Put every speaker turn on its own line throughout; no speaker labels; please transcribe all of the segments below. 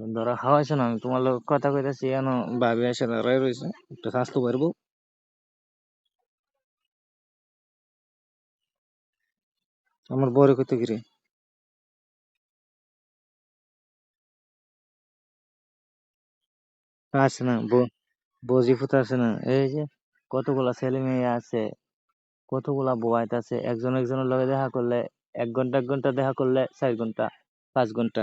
ধরো খাওয়াইছো না, আমি তোমার লোক কথা কইতাছি এন ভাবি এসে দাঁড়াই রয়েছে, একটু স্বাস্থ্য পারব আমার বড় কইতে গিরে। আছে না ব- বজিফুত আছে না, এই যে কতগুলা ছেলে মেয়ে আছে, কতগুলা বয়াত আছে একজন একজনের লগে দেখা করলে, এক ঘণ্টা এক ঘণ্টা দেখা করলে চার ঘণ্টা, পাঁচ ঘণ্টা।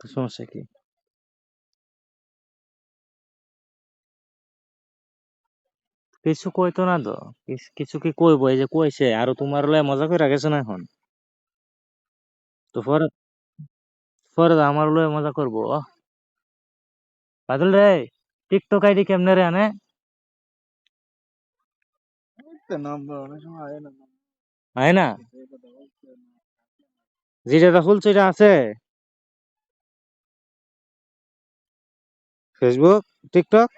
তো সমস্যা কি? কিছু কইতো না তো কিছু কি কইবো? এই যে কইছে আরও তোমার লয় মজা করে গেছে না এখন? তো পরে পরে তো আমার লয় মজা করব বাদল রে টিকটক আইডি কেমনে রে আনে? হয় না। যেটা খুলছো এটা আছে। ফেসবুক টিকটক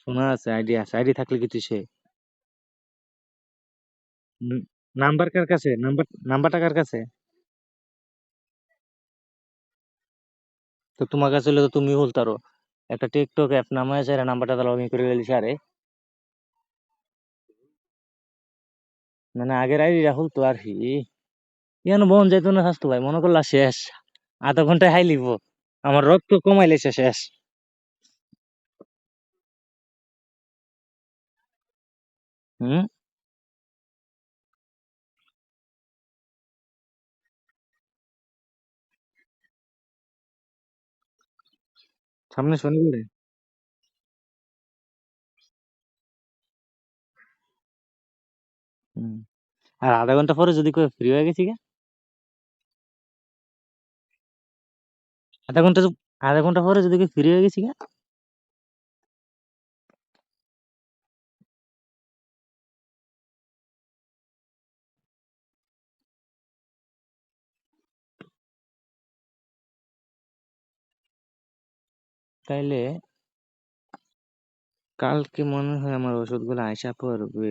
শোনা আছে, আইডি আছে, আইডি থাকলে কি তুই সে নাম্বার কার কাছে? নাম্বার, নাম্বারটা কার কাছে? তো তোমার কাছে হলে তো তুমি বলতারো একটা টিকটক অ্যাপ নামে আছে নাম্বারটা লগ ইন করে গেলিস আরে। মানে আগের আইডি আইডিটা খুলতো আর কি। ইয়ানো বোন যাইতো না স্বাস্থ্য ভাই, মনে করলা শেষ। আধা ঘন্টায় হাই লিব। আমার রক্ত কমাইলেছে শেষ হুম? সামনে শনিবারে? আর আধা ঘণ্টা পরে যদি কই ফ্রি হয়ে গেছি আধা ঘণ্টা আধা ঘণ্টা পরে যদি ফ্রি হয়ে গেছি তাইলে কালকে মনে হয় আমার ওষুধ ওষুধগুলো আইসা পড়বে।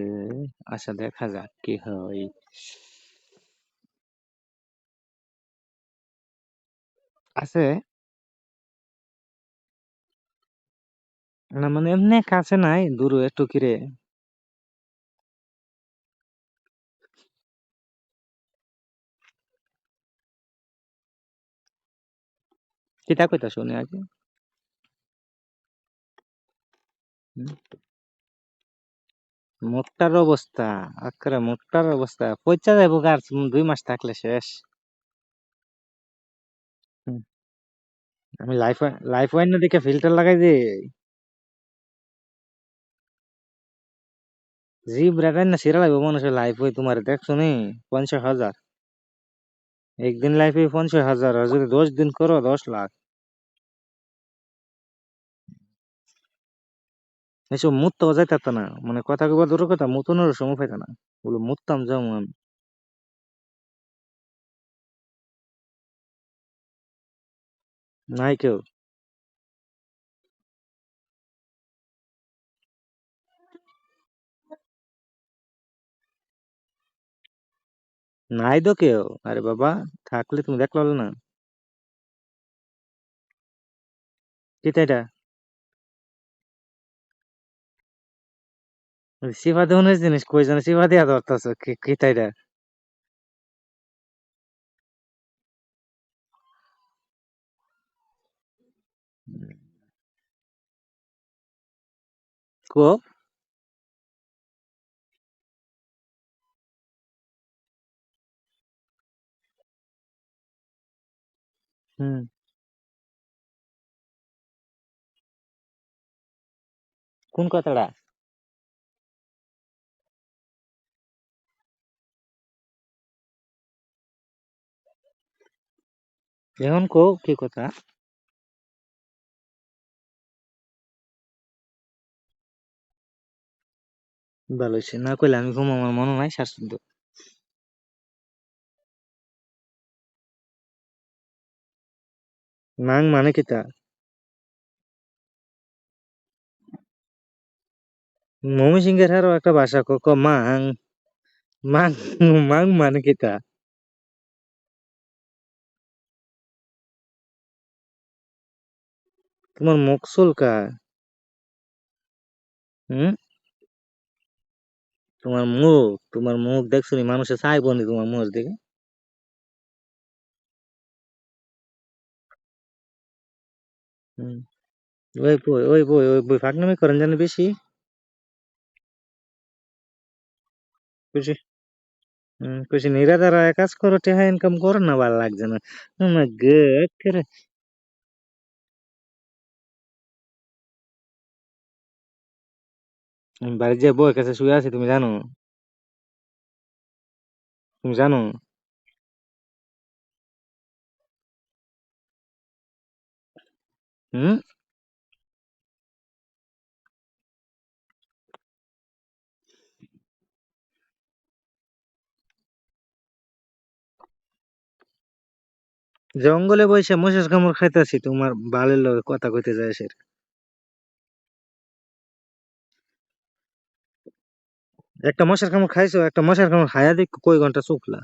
আচ্ছা দেখা যাক কি হয়। আছে। না মানে এমনি কাছে নাই, দূর একটু কিরে কিতা কইতা শুনি আগে? মোটটার অবস্থা আকারে মোটটার অবস্থা। পয়সা যাইব আর দুই মাস থাকলে শেষ। আমি লাইফ লাইফ ওয়াইন দিকে ফিল্টার লাগাই দে জি ব্রাগাইন না সিরা লাগবে, মনে হয় লাইফ ওই তোমার দেখছ নি? পঞ্চাশ হাজার। একদিন লাইফে পঞ্চাশ হাজার, আর যদি দশ দিন করো, দশ লাখ। এসব মুততে যাইতাত না। মানে কথা কবার দূর কথা মুতনের সময় পাইতা না। বলে, মুততাম যাও আমি। নাই কেউ। নাই তো কেউ। আরে বাবা, থাকলে তুমি দেখল না। কিতা এটা? সিফা দেওয়ানের জিনিস কই জানে সিফা দিয়া ধরতেছ কিতা এটা? কো? কোন কথাটা? এখন কো কি কথা? ভালো হয়েছে না কইলে আমি ঘুম আমার মনে নাই শাশুদ্ধ মাং মানে কিতা মমি ময়মনসিংহের আরও একটা ভাষা ক ক মাং মাং মাং মানে কিতা তোমার মুখ চুলকা। হম? তোমার মুখ তোমার মুখ দেখছ নি মানুষের চাইব নি তোমার মুখ দিকে ওই বই ওই বই ওই বই ফাঁকনামি করেন জানে বেশি। হুম বেশি নিরাদারা কাজ করো, টেহা ইনকাম করো না, ভালো লাগছে না। আমার গে আমি বাড়ি যে বউয়ের কাছে শুয়ে আছি, তুমি জানো? তুমি জানো? হুম? জঙ্গলে বসে মশেষ কামড় খাইতেছি, তোমার বালের লগে কথা কইতে যায় সে একটা মশার কামড় খাইছো, একটা মশার কামড় খাইয়া দেখ কই ঘণ্টা চুকলা